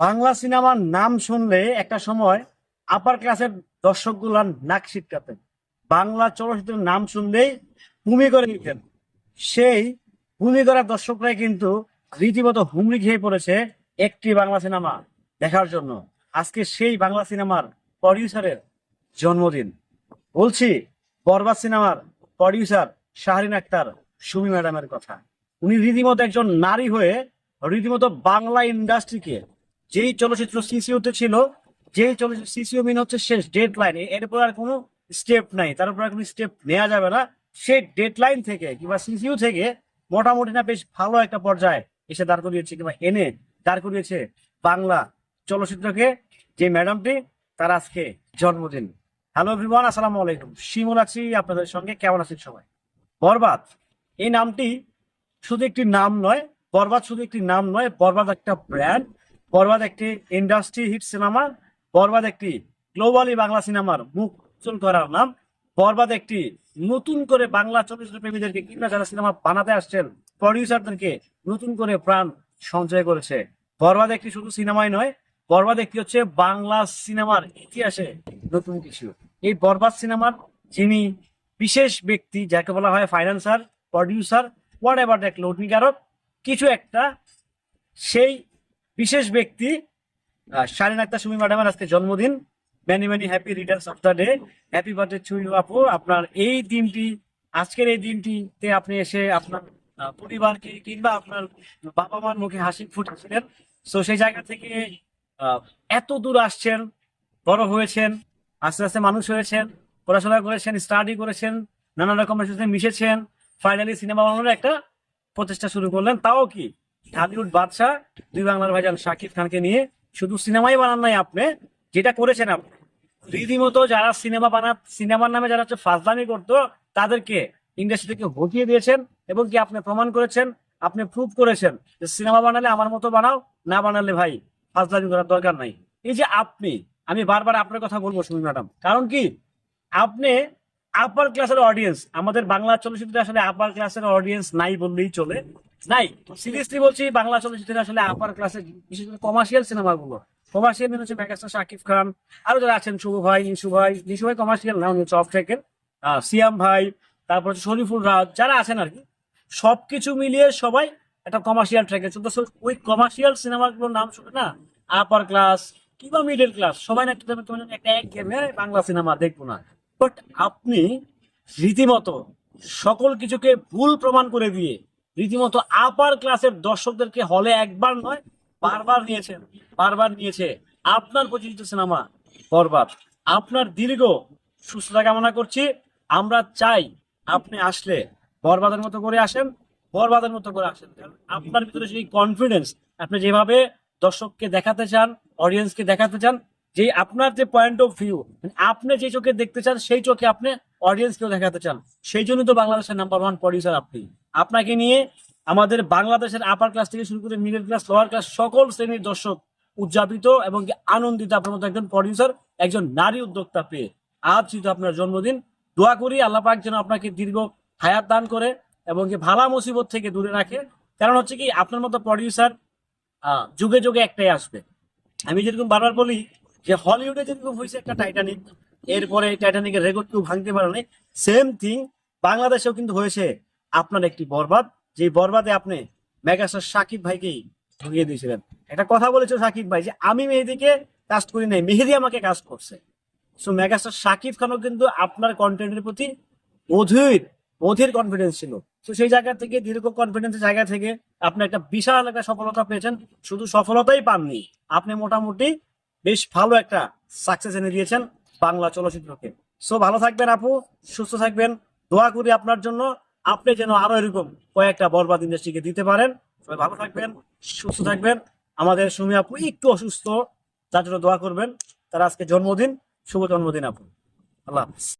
বাংলা সিনেমার নাম শুনলে একটা সময় আপার ক্লাসের দর্শকগুলার নাক ছিটকাতেন বাংলা চলচ্চিত্রের নাম শুনলেই ভূমি করে নিতেন। সেই ভূমি করার দর্শকরাই কিন্তু রীতিমতো হুমড়ি খেয়ে পড়েছে একটি বাংলা সিনেমা দেখার জন্য। আজকে সেই বাংলা সিনেমার প্রডিউসারের জন্মদিন। বলছি, বরবাদ সিনেমার প্রডিউসার শাহরিন আক্তার, সুমি ম্যাডামের কথা। উনি রীতিমতো একজন নারী হয়ে রীতিমতো বাংলা ইন্ডাস্ট্রিকে যেই চলচ্চিত্র সিসিওতে ছিল, যেই চলচ্চিত্র সিসিও মিন হচ্ছে শেষ ডেড লাইন এরপর আর কোনো স্টেপ নাই। তার উপর আর কোনো স্টেপ নেওয়া যাবে না। সেই ডেড লাইন থেকে কিংবা সিসিও থেকে মোটামুটি না বেশ ভালো একটা পর্যায়ে এসে দাঁড় করিয়েছে কিংবা এনে দাঁড় করিয়েছে বাংলা চলচ্চিত্রকে, যে ম্যাডামটি তার আজকে জন্মদিন। হ্যালো এভরিওয়ান আসসালামু আলাইকুম। শিমুল আছি, আপনাদের সঙ্গে। কেমন আছেন সবাই? বরবাদ। এই নামটি শুধু একটি নাম নয়, বরবাদ শুধু একটি নাম নয়, বরবাদ একটা ব্র্যান্ড বরবাদ একটি ইন্ডাস্ট্রি হিট সিনেমা বরবাদ একটি গ্লোবালি বাংলা সিনেমার মুখ উজ্জ্বল করার নাম, বরবাদ একটি নতুন করে বাংলা চলচ্চিত্র প্রেমীদেরকে কিংবা যারা সিনেমা বানাতে আসছেন প্রডিউসারদেরকে নতুন করে প্রাণ সঞ্চয় করেছে। বরবাদ একটি শুধু সিনেমাই নয়, বরবাদ একটি হচ্ছে বাংলা সিনেমার ইতিহাসে নতুন কিছু। এই বরবাদ সিনেমার যিনি বিশেষ ব্যক্তি, যাকে বলা হয় financier producer whatever that লগ্নিকারক কিছু একটা সেই বিশেষ ব্যক্তি শারিন আক্তার সুমি ম্যাডামের আজকে জন্মদিন। Many many happy returns of the day happy birthday to আপু। আপনার এই দিনটি, আজকের এই দিনটিতে আপনি এসে আপনার পরিবারকে কিংবা আপনার বাবা মার মুখে হাসি ফুটেছিলেন সো সেই জায়গা থেকে এত দূর আসছেন, বড় হয়েছেন, আস্তে আস্তে মানুষ হয়েছেন, পড়াশোনা করেছেন স্টাডি করেছেন নানা রকমের সাথে মিশেছেন। ফাইনালি সিনেমা বানানোর একটা প্রচেষ্টা শুরু করলেন। তাও কি? ঢালিউড বাদশাহ, দুই বাংলার ভাইজান শাকিব খানকে নিয়ে শুধু সিনেমাই বানান নাই আপনি, যেটা করেছেন আপনি। রীতিমতো যারা সিনেমা বানা সিনেমার নামে যারা হচ্ছে ফাজলামি করতো, তাদেরকে ইন্ডাস্ট্রি থেকে হটিয়ে দিয়েছেন এবং কি আপনি প্রমাণ করেছেন, আপনি প্রুভ করেছেন যে সিনেমা বানালে আমার মতো বানাও, না বানালে ভাই ফাজলামি করার দরকার নাই। এই যে আপনি, আমি বারবার আপনার কথা বলব সুমি ম্যাডাম, কারণ কি? আপনি আপার ক্লাসের অডিয়েন্স আমাদের বাংলা চলচ্চিত্রে আসলে আপার ক্লাসের অডিয়েন্স নাই বললেই চলে। নাই সিরিয়াসলি বলছি, বাংলা চলচ্চিত্রে আসলে আপার ক্লাসের বিশেষ করে কমার্শিয়াল সিনেমাগুলো কমার্শিয়াল মানে হচ্ছে মেগাস্টার শাকিব খান, আরও যারা আছেন, শুভ ভাই নিশু ভাই নিশু ভাই কমার্শিয়াল না, উনি হচ্ছে অফ ট্রেকের সিয়াম ভাই, তারপর হচ্ছে শরীফুল রাজ, যারা আছেন আর কি, সবকিছু মিলিয়ে সবাই একটা কমার্শিয়াল ট্র্যাকে চলতে ওই কমার্শিয়াল সিনেমাগুলোর নাম শুনে না আপার ক্লাস কিংবা মিডল ক্লাস সবাই না একটা একটা এক গেমে বাংলা সিনেমা দেখব না। বাট আপনি রীতিমতো সকল কিছুকে ভুল প্রমাণ করে দিয়ে রীতিমতো আপার ক্লাসের দর্শকদেরকে হলে একবার নয়, বারবার নিয়েছেন বারবার নিয়েছে। আপনার পরিচিত সিনেমা বরবাদ আপনার দীর্ঘ সুস্থতা কামনা করছি। আমরা চাই আপনি আসলে বরবাদের মতো করে আসেন বরবাদের মতো করে আসেন। আপনার ভিতরে সেই কনফিডেন্স আপনি যেভাবে দর্শককে দেখাতে চান অডিয়েন্সকে দেখাতে চান, যে আপনার যে পয়েন্ট অফ ভিউ আপনি যে চোখে দেখতে চান, সেই চোখে আপনি অডিয়েন্সকেও দেখাতে চান, সেই জন্য তো বাংলাদেশের নাম্বার ওয়ান প্রডিউসার আপনি। আপনাকে নিয়ে আমাদের বাংলাদেশের আপার ক্লাস থেকে শুরু করে মিডল ক্লাস লোয়ার ক্লাস সকল শ্রেণির দর্শক উদযাপিত এবং আনন্দিত আপনার মতো একজন প্রডিউসার একজন নারী উদ্যোক্তা পেয়ে আজ যেহেতু আপনার জন্মদিন, দোয়া করি আল্লাহ পাক যেন আপনাকে দীর্ঘ হায়াত দান করে এবং কি ভালা মুসিবত থেকে দূরে রাখে। কারণ হচ্ছে কি আপনার মতো প্রডিউসার যুগে যুগে একটাই আসবে। আমি যেরকম বারবার বলি যে হলিউডে যেরকম হয়েছে একটা টাইটানিক এরপরে টাইটানিকের রেকর্ড কেউ ভাঙতে পারে নাই। সেম থিং বাংলাদেশেও কিন্তু হয়েছে। আপনার একটি বরবাদ যে বরবাদে আপনি মেগাস্টার সাকিব ভাইকেই ঢুকিয়ে দিয়েছিলেন। একটা কথা বলেছে সাকিব ভাই যে, আমি মেহেদিকে কাস্ট করি নাই, মেহেদি আমাকে কাস্ট করছে। সো মেগাস্টার সাকিব খানও কিন্তু আপনার কন্টেন্টের প্রতি অধীর অধীর কনফিডেন্স ছিল। তো সেই জায়গা থেকে, দীর্ঘ কনফিডেন্সের জায়গা থেকে আপনি একটা বিশাল একটা সফলতা পেয়েছেন। শুধু সফলতাই পাননি, আপনি মোটামুটি বেশ ভালো একটা সাকসেস এনে দিয়েছেন। বাংলা চলচ্চিত্রকে সো ভালো থাকবেন আপু, সুস্থ থাকবেন। দোয়া করি আপনার জন্য। আপনি যেন আরও এরকম কয়েকটা বরবাদ ইন্ডাস্ট্রিকে দিতে পারেন। সবাই ভালো থাকবেন, সুস্থ থাকবেন। আমাদের সুমি আপু একটু অসুস্থ, তার জন্য দোয়া করবেন। তার আজকে জন্মদিন, শুভ জন্মদিন আপু। আল্লাহ হাফিজ।